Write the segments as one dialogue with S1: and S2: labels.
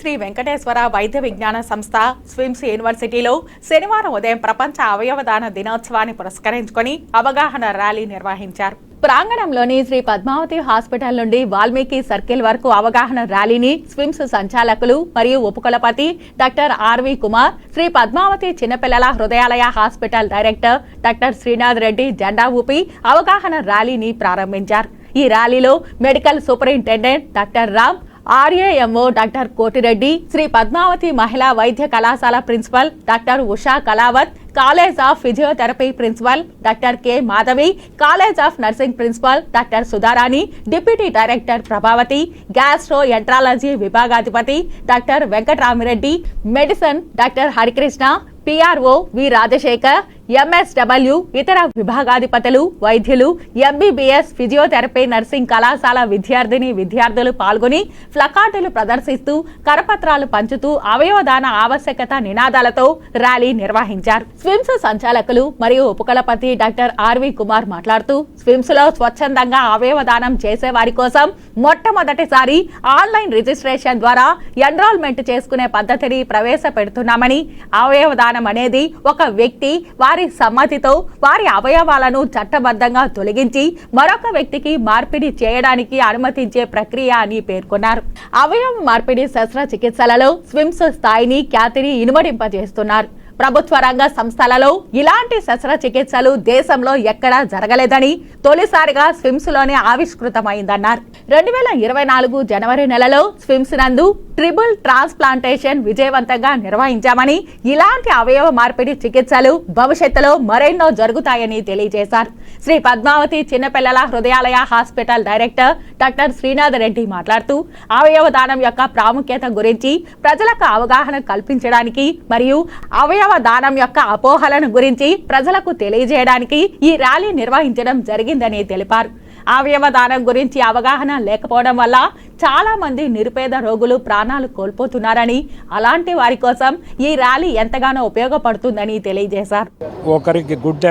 S1: శ్రీ వెంకటేశ్వర వైద్య విజ్ఞాన సంస్థ స్విమ్స్ యూనివర్సిటీలో శనివారం ఉదయం ప్రపంచ అవయవదాన దినోత్సవాన్ని పురస్కరించుకొని అవగాహన ర్యాలీ నిర్వహించారు. ప్రాంగణంలోని శ్రీ పద్మావతి హాస్పిటల్ నుండి వాల్మీకి సర్కిల్ వరకు అవగాహన ర్యాలీని స్విమ్స్ సంచాలకులు మరియు ఉపకులపతి doctor R V Kumar Shri Padmavathi చిన్నపిల్లల Hrudayalaya hospital director doctor Srinath Reddy జెండా ఊపి అవగాహన ర్యాలీని ప్రారంభించారు. ఈ ర్యాలీలో medical superintendent doctor Ram R A M O doctor Kotireddy Shri Padmavathi మహిళా వైద్య కళాశాల principal doctor Usha Kalavath college of physiotherapy principal doctor K Madhavi college of nursing principal doctor Sudharani deputy director Prabhavathi gastroenterology విభాగాధిపతి doctor Venkataramireddy medicine doctor Harikrishna P R O V Rajasekhar M S W ఇతర విభాగాధిపతులు వైద్యులు MBBS physiotherapy nursing కళాశాల విద్యార్థిని విద్యార్థులు పాల్గొని ప్లకార్డులు ప్రదర్శిస్తూ కరపత్రాలు పంచుతూ అవయవదాన ఆవశ్యకత నినాదాలతో ర్యాలీ నిర్వహించారు. స్విమ్స్ సంచాలకులు మరియు ఉపకులపతి డాక్టర్ ఆర్వి కుమార్ మాట్లాడుతూ స్విమ్స్లో స్వచ్ఛందంగా అవయవదానం చేసే వారి కోసం మొట్టమొదటిసారి ఆన్లైన్ రిజిస్ట్రేషన్ ద్వారా ఎన్రోల్మెంట్ చేసుకునే పద్ధతిని ప్రవేశపెడుతున్నామని అవయవదానం అనేది ఒక వ్యక్తి వారి సమ్మతితో వారి అవయవాలను చట్టబద్ధంగా తొలగించి మరొక వ్యక్తికి మార్పిడి చేయడానికి అనుమతించే ప్రక్రియ అని పేర్కొన్నారు. అవయవ మార్పిడి శస్త్రచికిత్సలలో స్విమ్స్ స్థాయిని ఖ్యాతిని ఇనుమడింపజేస్తున్నారు. ప్రభుత్వ రంగ సంస్థలలో ఇలాంటి శస్త్రచికిత్సలు దేశంలో ఎక్కడా జరగలేదని తొలిసారిగా స్విమ్స్లోనే ఆవిష్కృతమైందన్నారు. రెండు వేల ఇరవై నాలుగు జనవరి నెలలో స్విమ్స్ నందు ట్రిబుల్ ట్రాన్స్ప్లాంటేషన్ విజయవంతంగా నిర్వహించామని ఇలాంటి అవయవ మార్పిడి చికిత్సలు భవిష్యత్తులో మరెన్నో జరుగుతాయని తెలియజేశారు. శ్రీ పద్మావతి చిన్నపిల్లల Hrudayalaya hospital director doctor Srinath Reddy మాట్లాడుతూ అవయవ దానం యొక్క ప్రాముఖ్యత గురించి ప్రజలకు అవగాహన కల్పించడానికి మరియు అవయవ దానం యొక్క అపోహలను గురించి ప్రజలకు తెలియజేయడానికి ఈ ర్యాలీ నిర్వహించడం జరిగిందని తెలిపారు. అవయవ దానం గురించి అవగాహన లేకపోవడం వల్ల చాలా మంది నిరుపేద రోగులు ప్రాణాలు కోల్పోతున్నారని అలాంటి వారి కోసం ఈ ర్యాలీ ఎంతగానో ఉపయోగపడుతుందని తెలియజేశారు.
S2: ఒకరికి గుడ్డ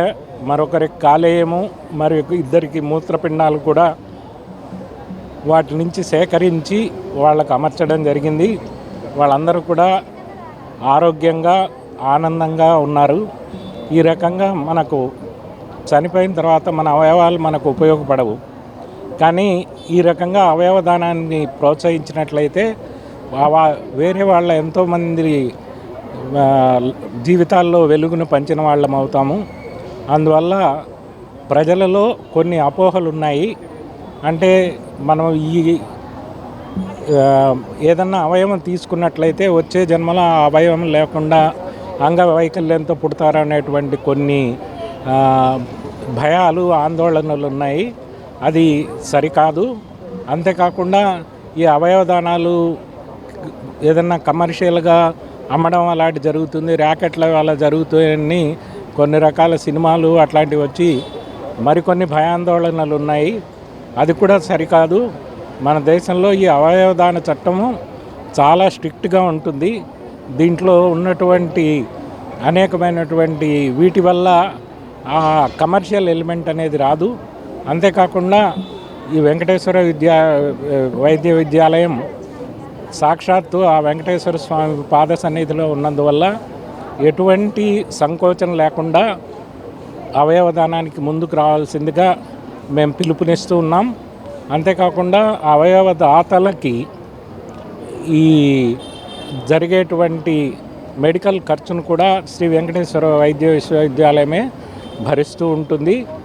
S2: మరొకరికి కాలేయము మరి ఇద్దరికి మూత్రపిండాలు కూడా వాటి నుంచి సేకరించి వాళ్ళకు అమర్చడం జరిగింది. వాళ్ళందరూ కూడా ఆరోగ్యంగా ఆనందంగా ఉన్నారు. ఈ రకంగా మనకు చనిపోయిన తర్వాత మన అవయవాలు మనకు ఉపయోగపడవు. కానీ ఈ రకంగా అవయవదానాన్ని ప్రోత్సహించినట్లయితే వేరే వాళ్ళ ఎంతోమంది జీవితాల్లో వెలుగును పంచిన వాళ్ళం అవుతాము. అందువల్ల ప్రజలలో కొన్ని అపోహలు ఉన్నాయి. అంటే మనం ఈ ఏదన్నా అవయవం తీసుకున్నట్లయితే వచ్చే జన్మలో ఆ అవయవం లేకుండా అంగవైకల్యంతో పుడతారనేటువంటి కొన్ని భయాలు ఆందోళనలు ఉన్నాయి. అది సరికాదు. అంతేకాకుండా ఈ అవయవదానాలు ఏదన్నా కమర్షియల్గా అమ్మడం అలాంటి జరుగుతుంది ర్యాకెట్ల వల్ల జరుగుతాయని కొన్ని రకాల సినిమాలు అట్లాంటివి వచ్చి మరికొన్ని భయాందోళనలు ఉన్నాయి అది కూడా సరికాదు. మన దేశంలో ఈ అవయవదాన చట్టము చాలా స్ట్రిక్ట్గా ఉంటుంది. దీంట్లో ఉన్నటువంటి అనేకమైనటువంటి వీటి వల్ల ఆ కమర్షియల్ ఎలిమెంట్ అనేది రాదు. అంతేకాకుండా ఈ వెంకటేశ్వర విద్యా వైద్య విద్యాలయం సాక్షాత్తు ఆ వెంకటేశ్వర స్వామి పాద సన్నిధిలో ఉన్నందువల్ల ఎటువంటి సంకోచం లేకుండా అవయవదానానికి ముందుకు రావాల్సిందిగా మేము పిలుపునిస్తూ ఉన్నాం. అంతేకాకుండా అవయవ దాతలకి ఈ జరిగేటువంటి మెడికల్ ఖర్చును కూడా శ్రీ వెంకటేశ్వర వైద్య విశ్వవిద్యాలయమే భరిస్తూ ఉంటుంది.